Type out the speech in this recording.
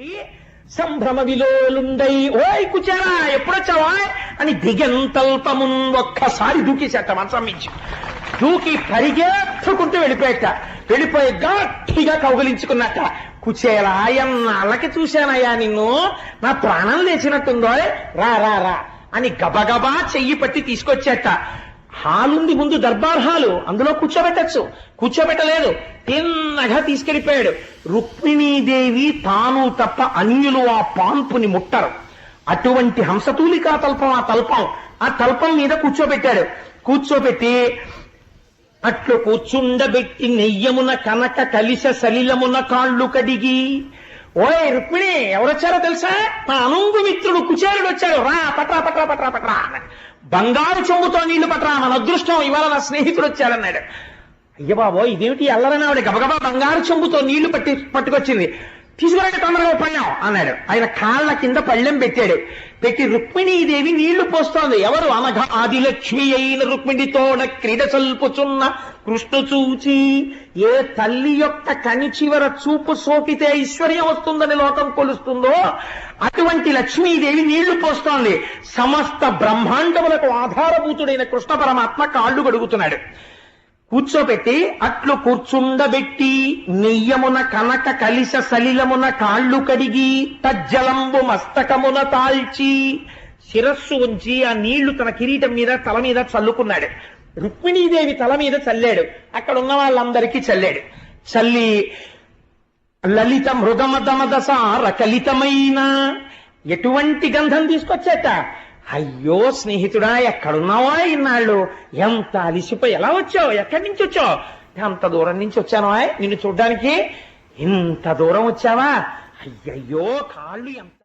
చూసి సంభ్రమ విలోలుండై ఓయ్ కుచారా ఎప్పుడొచ్చావా అని దిగంతల్పమున్ ఒక్కసారి దూకేసేట మంచం మించి. దూకి పరిగెత్తుకుంటూ వెళ్ళిపోయట వెళ్ళిపోయి గట్టిగా కౌగలించుకున్నట్ట. కుచేలా ఎన్నాళ్ళకి చూశానయ్యా నిన్ను. నా ప్రాణం లేచినట్టుందో రా రా రా. అని గబగబా చెయ్యి పట్టి తీసుకొచ్చేట హాలుంది ముందు దర్బార్ హాలు. అందులో కూర్చోబెట్టచ్చు. కూర్చోబెట్టలేదు. నగ తీసుకెళ్ళిపోయాడు రుక్మిణీదేవి తాను తప్ప అన్యులు ఆ పాన్పుని ముట్టరు. అటువంటి హంసతూలికా తల్పం ఆ తల్పం. ఆ తల్పం మీద కూర్చోబెట్టాడు. కూర్చోబెట్టి అట్లు కూర్చుండబెట్టి నెయ్యమున కనక కలిస సలిలమున కాళ్ళు కడిగి ఓయ్ రుక్మిణి ఎవరొచ్చారో తెలుసా? మా అనుంగు మిత్రుడు కుచేరుడు వచ్చాడు. రా పట్రా పట్రా పట్రా పట్రా బంగారు చెంబుతో నీళ్ళు పట్రా మన అదృష్టం ఇవాళ నా స్నేహితుడు వచ్చాడన్నాడు. అయ్య బాబో ఇదేమిటి అల్లరని ఆవిడ గబగబా బంగారు చెంబుతో నీళ్ళు పట్టి పట్టుకొచ్చింది? తీసుకురండి తొందరగా పళ్ళాం అన్నాడు. ఆయన కాళ్ళ కింద పళ్ళెం పెట్టాడు. పెట్టి రుక్మిణీదేవి నీళ్ళు పోస్తోంది. ఎవరు? అనఘ ఆదిలక్ష్మి అయిన రుక్మిణితోన క్రీడ సల్పుచున్న కృష్ణ చూచి ఏ తల్లి యొక్క కని చివర చూపు సోకితే ఐశ్వర్యం వస్తుందని లోకం కొలుస్తుందో అటువంటి లక్ష్మీదేవి నీళ్ళు పోస్తోంది. సమస్త బ్రహ్మాండములకు ఆధారభూతుడైన కృష్ణ పరమాత్మ కాళ్ళు గడుగుతున్నాడు. కూర్చోబెట్టి అట్లు కూర్చుండబెట్టి నెయ్యమున కనక కలిస సలిలమున కాళ్ళు కడిగి తజ్జలంబు మస్తకమున తాల్చి శిరస్సు ఉంచి ఆ నీళ్ళు తన కిరీటం మీద తల మీద చల్లుకున్నాడు. రుక్మిణీదేవి తల మీద చల్లాడు. అక్కడ ఉన్న వాళ్ళందరికీ చల్లాడు. చల్లి లలిత మృగమదమదసార రకలితమైన ఎటువంటి గంధం తీసుకొచ్చేట? అయ్యో స్నేహితుడా ఎక్కడున్నావా ఇన్నాళ్ళు? ఎంత అలిసిపోయి ఎలా వచ్చావు? ఎక్కడి నుంచి వచ్చావు? అంత దూరం నుంచి వచ్చాను నిన్ను చూడ్డానికి ఇంత దూరం వచ్చావా? అయ్యయ్యో కాళ్ళు ఎంత